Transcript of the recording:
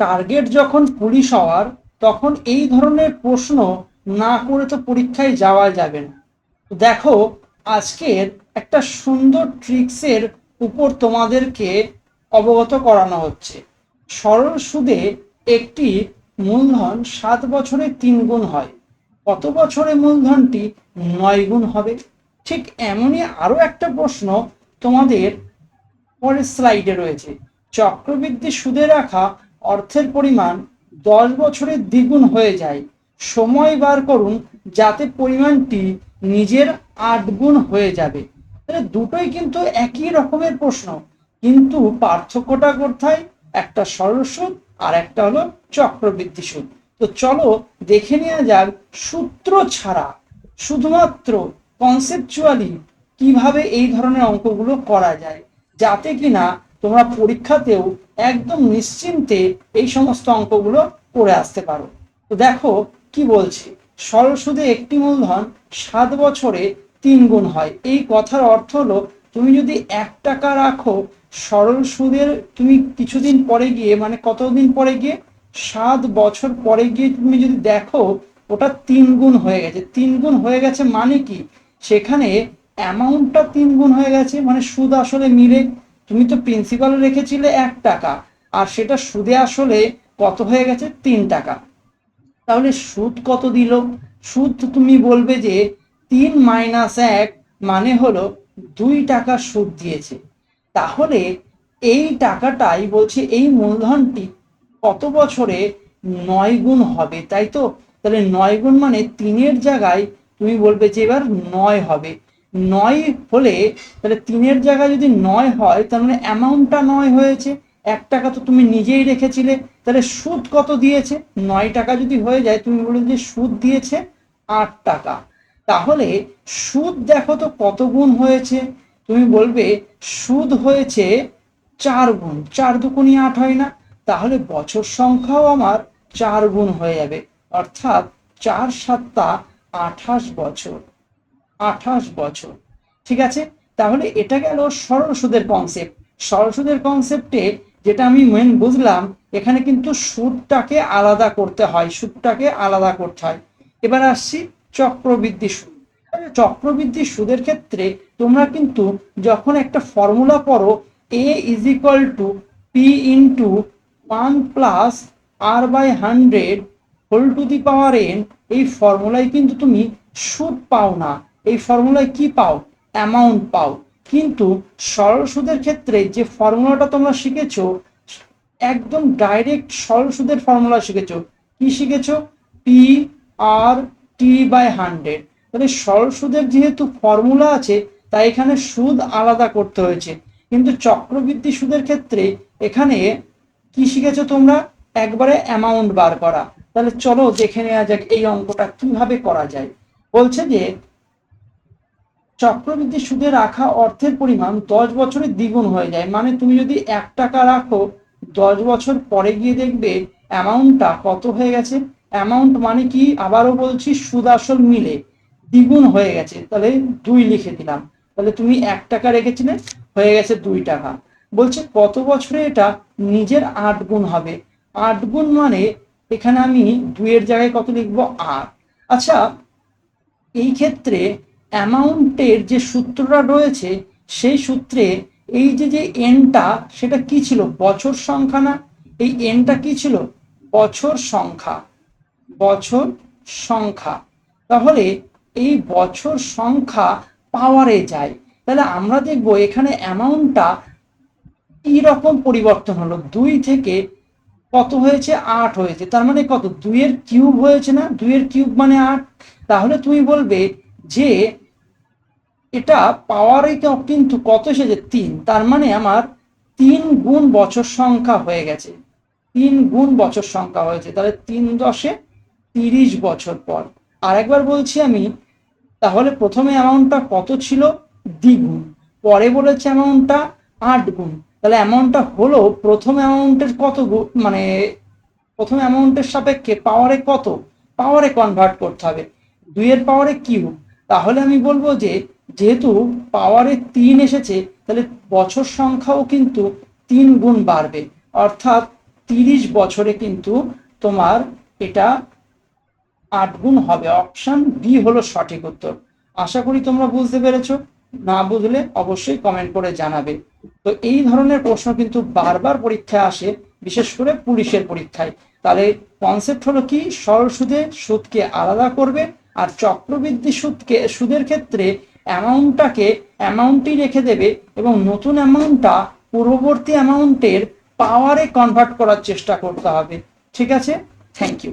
Target যখন police হওয়ার, তখন এই ধরনের প্রশ্ন না করে তো পরীক্ষায় যাওয়া যাবে না। দেখো, আজকের একটা সুন্দর ট্রিক্সের উপর তোমাদেরকে অবগত করানো হচ্ছে। সরল সুদে একটি মূলধন সাত বছরে তিন গুণ হয়। কত বছরে মূলধনটি নয় গুণ হবে? ঠিক এমনই আরও একটা প্রশ্ন তোমাদের পরের স্লাইডে রয়েছে। চক্রবৃদ্ধি সুদে রাখা অর্থের পরিমাণ দশ বছরের দ্বিগুণ হয়ে যায়। সময় বার করুন, যাতে পরিমাণটি নিজের আট গুণ হয়ে যাবে। তাহলে দুটোই কিন্তু একই রকমের প্রশ্ন। কিন্তু পার্থক্যটা কোথায়? একটা সরল সুদ আর একটা হলো চক্রবৃদ্ধি সুদ তো চলো দেখে নেওয়া যাক সূত্র ছাড়া শুধুমাত্র কনসেপচুয়ালি কীভাবে এই ধরনের অঙ্কগুলো করা যায়, যাতে কিনা তোমরা পরীক্ষাতেও একদম নিশ্চিন্তে এই সমস্ত অঙ্কগুলো করে আসতে পারো। তো দেখো কি বলছে সরল সুদে একটি মূলধন সাত বছরে তিন গুণ হয়। এই কথার অর্থ হলো, তুমি যদি এক টাকা রাখো সরল সুদের তুমি কিছুদিন পরে গিয়ে মানে কতদিন পরে গিয়ে, সাত বছর পরে গিয়ে তুমি যদি দেখো, ওটা তিন গুণ হয়ে গেছে। তিন গুণ হয়ে গেছে মানে কি? সেখানে অ্যামাউন্টটা তিন গুণ হয়ে গেছে মানে সুদ আসলে মিলে তুমি তো প্রিন্সিপাল রেখেছিলে এক টাকা, আর সেটা সুদে আসলে কত হয়ে গেছে? তিন টাকা। তাহলে সুদ কত দিল? সুদ তুমি বলবে যে তিন মাইনাস এক মানে হলো দুই টাকা সুদ দিয়েছে। তাহলে এই টাকাটাই বলছে এই মূলধনটি কত বছরে নয় গুণ হবে, তাই তো? তাহলে নয় গুণ মানে তিনের জায়গায় তুমি বলবে যে এবার নয় হবে। নয় হলে তাহলে তিনের জায়গায় যদি নয় হয়, তার মানে অ্যামাউন্টটা নয় হয়েছে, এক টাকা তো তুমি নিজেই রেখেছিলে, তাহলে সুদ কত দিয়েছে? নয় টাকা যদি হয়ে যায়, তুমি বলবে যে সুদ দিয়েছে আট টাকা। তাহলে সুদ দেখো তো কত গুণ হয়েছে, তুমি বলবে সুদ হয়েছে চার গুণ, চার দুগুণই আট হয় না, তাহলে বছর সংখ্যাও আমার চার গুণ হয়ে যাবে, অর্থাৎ চার সাতটা আঠাশ বছর। আঠাশ বছর। ঠিক আছে? তাহলে এটা গেল সরল সুদের কনসেপ্ট সরল সুদের কনসেপ্টে যেটা আমি মেন বুঝলাম, এখানে কিন্তু সুদটাকে আলাদা করতে হয় সুদটাকে আলাদা করতে হয়। এবার আসছি চক্রবৃদ্ধি সুদ চক্রবৃদ্ধি সুদের ক্ষেত্রে তোমরা কিন্তু যখন একটা ফর্মুলা পড়ো A is equal to P into one plus R by hundred whole to the power N এই ফর্মুলায় কিন্তু তুমি সুদ পাও না। এই ফর্মুলায় কি পাও? অ্যামাউন্ট পাও। কিন্তু সরল সুদের ক্ষেত্রে যে ফর্মুলাটা তোমরা শিখেছো, একদম ডাইরেক্ট সরল সুদের ফর্মুলা শিখেছো। কি শিখেছো? P R T by hundred তাহলে সরল সুদের যেহেতু ফর্মুলা আছে, তাই এখানে সুদ আলাদা করতে হয়েছে। কিন্তু চক্রবৃদ্ধি সুদের ক্ষেত্রে এখানে কি শিখেছো তোমরা? একবারে অ্যামাউন্ট বার করা। তাহলে চলো দেখে নেওয়া যাক এই অঙ্কটা কীভাবে করা যায়। বলছে যে চক্রবৃদ্ধি সুদে রাখা অর্থের পরিমাণ দশ বছরে দ্বিগুণ হয়ে যায়। মানে তুমি যদি এক টাকা রাখো, দশ বছর পরে গিয়ে দেখবে অ্যামাউন্টটা কত হয়ে গেছে। অ্যামাউন্ট মানে কি? আবারও বলছি, সুদ আসল মিলে। দ্বিগুণ হয়ে গেছে। তাহলে দুই লিখে দিলাম। তাহলে তুমি এক টাকা রেখেছিলে, হয়ে গেছে দুই টাকা। বলছে, কত বছরে এটা নিজের আট গুণ হবে? আট গুণ মানে এখানে আমি দুইয়ের জায়গায় কত লিখব? আট। আচ্ছা এই ক্ষেত্রে অ্যামাউন্টের যে সূত্রটা রয়েছে, সেই সূত্রে এই যে যে এনটা সেটা কি ছিল? বছর সংখ্যা না? এই এনটা কি ছিল? বছর সংখ্যা। বছর সংখ্যা। তাহলে এই বছর সংখ্যা পাওয়ারে যায়। তাহলে আমরা দেখব এখানে অ্যামাউন্টটা কি রকম পরিবর্তন হলো? দুই থেকে কত হয়েছে? আট হয়েছে। তার মানে কত? দুইয়ের কিউব হয়েছে না? দুইয়ের কিউব মানে আট। তাহলে তুমি বলবে যে এটা পাওয়ারে কিন্তু কত এসেছে তিন, তার মানে আমার তিন গুণ বছর সংখ্যা হয়ে গেছে। তিন গুণ বছর সংখ্যা হয়েছে, তাহলে তিন দশে তিরিশ বছর পর। আর একবার বলছি আমি, তাহলে প্রথমে অ্যামাউন্টটা কত ছিল? দ্বিগুণ। পরে বলেছে অ্যামাউন্টটা আট গুণ। তাহলে অ্যামাউন্টটা হলো প্রথম অ্যামাউন্টের কত মানে প্রথম অ্যামাউন্টের সাপেক্ষে পাওয়ারে কত? পাওয়ারে কনভার্ট করতে হবে। দুইয়ের পাওয়ারে কিউ তাহলে আমি বলব যে, যেহেতু পাওয়ারে তিন এসেছে, তাহলে বছর সংখ্যাও কিন্তু তিন গুণ বাড়বে। অর্থাৎ তিরিশ বছরে কিন্তু তোমার এটা আট গুণ হবে। অপশন বি হলো সঠিক উত্তর। আশা করি তোমরা বুঝতে পেরেছ। না বুঝলে অবশ্যই কমেন্ট করে জানাবে। তো এই ধরনের প্রশ্ন কিন্তু বারবার পরীক্ষায় আসে, বিশেষ করে পুলিশের পরীক্ষায়। তাহলে কনসেপ্ট হলো কি? সরল সুদে সুদকে আলাদা করবে আর চক্রবৃদ্ধি সুদকে, সুদের ক্ষেত্রে অ্যামাউন্টটাকে অ্যামাউন্টই রেখে দেবে এবং নতুন অ্যামাউন্টটা পূর্ববর্তী অ্যামাউন্টের পাওয়ারে কনভার্ট করার চেষ্টা করতে হবে। ঠিক আছে? Thank you